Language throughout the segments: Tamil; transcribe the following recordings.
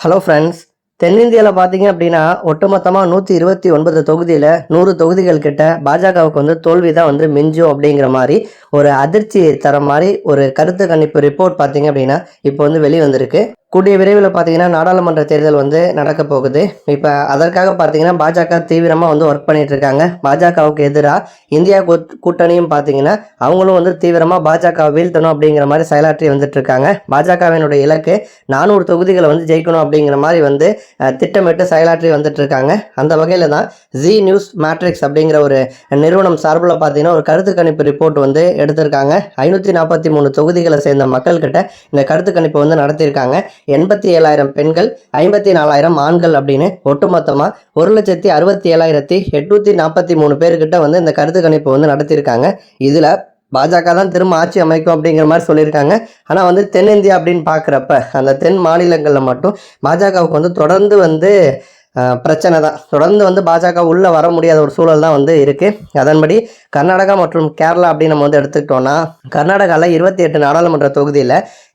ஹலோ ஃப்ரெண்ட்ஸ் தென்னிந்தியாவில் பார்த்தீங்க அப்படின்னா ஒட்டுமொத்தமாக நூற்றி இருபத்தி ஒன்பது தொகுதியில் நூறு தொகுதிகள் கிட்ட பாஜகவுக்கு வந்து தோல்வி தான் வந்து மிஞ்சும் அப்படிங்கிற மாதிரி ஒரு அதிர்ச்சி தர மாதிரி ஒரு கருத்து கணிப்பு ரிப்போர்ட் பார்த்தீங்க அப்படின்னா இப்போ வந்து வெளி வந்திருக்கு கூடிய விரைவில் பார்த்தீங்கன்னா நாடாளுமன்ற தேர்தல் வந்து நடக்க போகுது. இப்போ அதற்காக பார்த்தீங்கன்னா பாஜக தீவிரமாக வந்து ஒர்க் பண்ணிட்டு இருக்காங்க. பாஜகவுக்கு எதிராக இந்தியா கூட்- கூட்டணியும் பார்த்தீங்கன்னா அவங்களும் வந்து தீவிரமாக பாஜக வீழ்த்தணும் அப்படிங்கிற மாதிரி செயலாற்றி வந்துட்டு இருக்காங்க. பாஜகவினுடைய இலக்கு நானூறு தொகுதிகளை வந்து ஜெயிக்கணும் அப்படிங்கிற மாதிரி வந்து திட்டமிட்டு செயலாற்றி வந்துட்டு இருக்காங்க. அந்த வகையில் தான் ஜி நியூஸ் மேட்ரிக்ஸ் அப்படிங்கிற ஒரு நிறுவனம் சார்பில் பார்த்தீங்கன்னா ஒரு கருத்து கணிப்பு ரிப்போர்ட் வந்து எடுத்திருக்காங்க. ஐநூற்றி நாற்பத்தி மூணு தொகுதிகளை சேர்ந்த மக்கள்கிட்ட இந்த கருத்து கணிப்பை வந்து நடத்தியிருக்காங்க. எண்பத்தி ஏழாயிரம் பெண்கள் ஐம்பத்தி நாலாயிரம் ஆண்கள் அப்படின்னு ஒட்டுமொத்தமாக ஒரு லட்சத்தி அறுபத்தி ஏழாயிரத்தி எட்நூற்றி நாற்பத்தி மூணு பேர்கிட்ட வந்து இந்த கருத்து கணிப்பு வந்து நடத்தியிருக்காங்க. இதில் பாஜக தான் திரும்ப ஆட்சி அமைக்கும் அப்படிங்கிற மாதிரி சொல்லியிருக்காங்க. ஆனால் வந்து தென்னிந்தியா அப்படின்னு பார்க்குறப்ப அந்த தென் மாநிலங்களில் மட்டும் பாஜகவுக்கு வந்து தொடர்ந்து வந்து பிரச்சனை தான். தொடர்ந்து வந்து பாஜக உள்ளே வர முடியாத ஒரு சூழல் தான் வந்து இருக்குது அதன்படி கர்நாடகா மற்றும் கேரளா அப்படின்னு நம்ம வந்து எடுத்துக்கிட்டோம்னா கர்நாடகாவில் இருபத்தி எட்டு நாடாளுமன்ற தொகுதியில்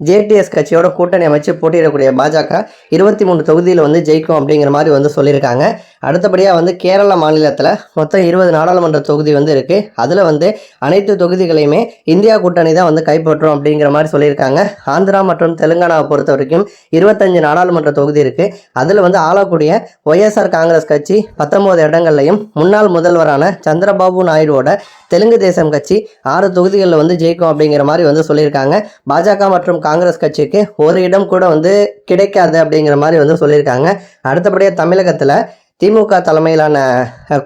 ஜேடிஎஸ் கட்சியோட கூட்டணி அமைச்சு போட்டியிடக்கூடிய பாஜக இருபத்தி மூணு தொகுதியில் வந்து ஜெயிக்கும் அப்படிங்கிற மாதிரி வந்து சொல்லியிருக்காங்க. அடுத்தபடியாக வந்து கேரள மாநிலத்தில் மொத்தம் இருபது நாடாளுமன்ற தொகுதி வந்து இருக்குது அதில் வந்து அனைத்து தொகுதிகளையுமே இந்தியா கூட்டணி தான் வந்து கைப்பற்றும் அப்படிங்கிற மாதிரி சொல்லியிருக்காங்க. ஆந்திரா மற்றும் தெலுங்கானாவை பொறுத்த வரைக்கும் இருபத்தஞ்சு நாடாளுமன்ற தொகுதி இருக்குது அதில் வந்து ஆளக்கூடிய ஒய்எஸ்ஆர் காங்கிரஸ் கட்சி பத்தொம்போது இடங்கள்லையும் முன்னாள் முதல்வரான சந்திரபாபு நாயுடுவோட தெலுங்கு தேசம் கட்சி ஆறு தொகுதிகளில் வந்து ஜெயிக்கும் அப்படிங்கிற மாதிரி வந்து சொல்லியிருக்காங்க. பாஜக மற்றும் காங்கிரஸ் கட்சிக்கு ஒரு இடம் கூட வந்து கிடைக்காது அப்படிங்கிற மாதிரி வந்து சொல்லியிருக்காங்க. அடுத்தபடியாக தமிழகத்தில் திமுக தலைமையிலான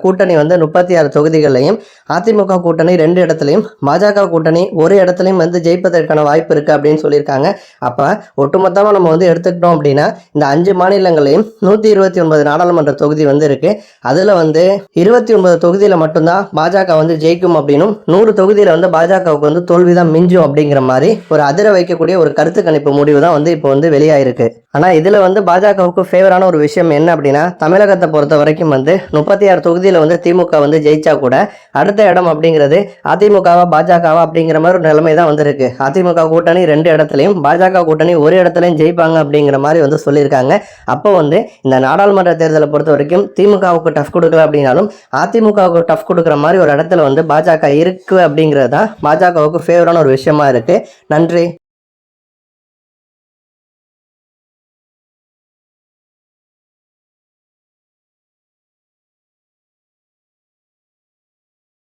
கூட்டணி வந்து முப்பத்தி ஆறு தொகுதிகளையும் அதிமுக கூட்டணி ரெண்டு இடத்துலையும் பாஜக கூட்டணி ஒரு இடத்துலையும் வந்து ஜெயிப்பதற்கான வாய்ப்பு இருக்குது அப்படின்னு சொல்லியிருக்காங்க. அப்போ ஒட்டுமொத்தமாக நம்ம வந்து எடுத்துக்கிட்டோம் அப்படின்னா இந்த அஞ்சு மாநிலங்களையும் நூற்றி இருபத்தி ஒன்பது நாடாளுமன்ற தொகுதி வந்து இருக்குது அதில் வந்து இருபத்தி ஒன்பது தொகுதியில் மட்டும்தான் பாஜக வந்து ஜெயிக்கும் அப்படின்னும் நூறு தொகுதியில் வந்து பாஜகவுக்கு வந்து தோல்வி தான் மிஞ்சும் அப்படிங்கிற மாதிரி ஒரு அதிர வைக்கக்கூடிய ஒரு கருத்து கணிப்பு முடிவு தான் வந்து இப்போ வந்து வெளியாயிருக்கு. ஆனால் இதில் வந்து பாஜகவுக்கு ஃபேவரான ஒரு விஷயம் என்ன அப்படின்னா தமிழகத்தை பொறுத்த வரைக்கும் வந்து முப்பத்தி ஆறு தொகுதியில் வந்து திமுக வந்து ஜெயிச்சா கூட அடுத்த இடம் அப்படிங்கிறது அதிமுகவா பாஜகவா அப்படிங்கிற மாதிரி ஒரு நிலைமை தான் வந்திருக்கு. அதிமுக கூட்டணி ரெண்டு இடத்துலையும் பாஜக கூட்டணி ஒரு இடத்துலையும் ஜெயிப்பாங்க அப்படிங்கிற மாதிரி வந்து சொல்லியிருக்காங்க. அப்போ வந்து இந்த நாடாளுமன்ற தேர்தலை பொறுத்த வரைக்கும் திமுகவுக்கு டஃப் கொடுக்கல அப்படின்னாலும் அதிமுகவுக்கு டஃப் கொடுக்குற மாதிரி ஒரு இடத்துல வந்து பாஜக இருக்கு அப்படிங்கிறது தான் பாஜகவுக்கு ஃபேவரான ஒரு விஷயமா இருக்கு. நன்றி.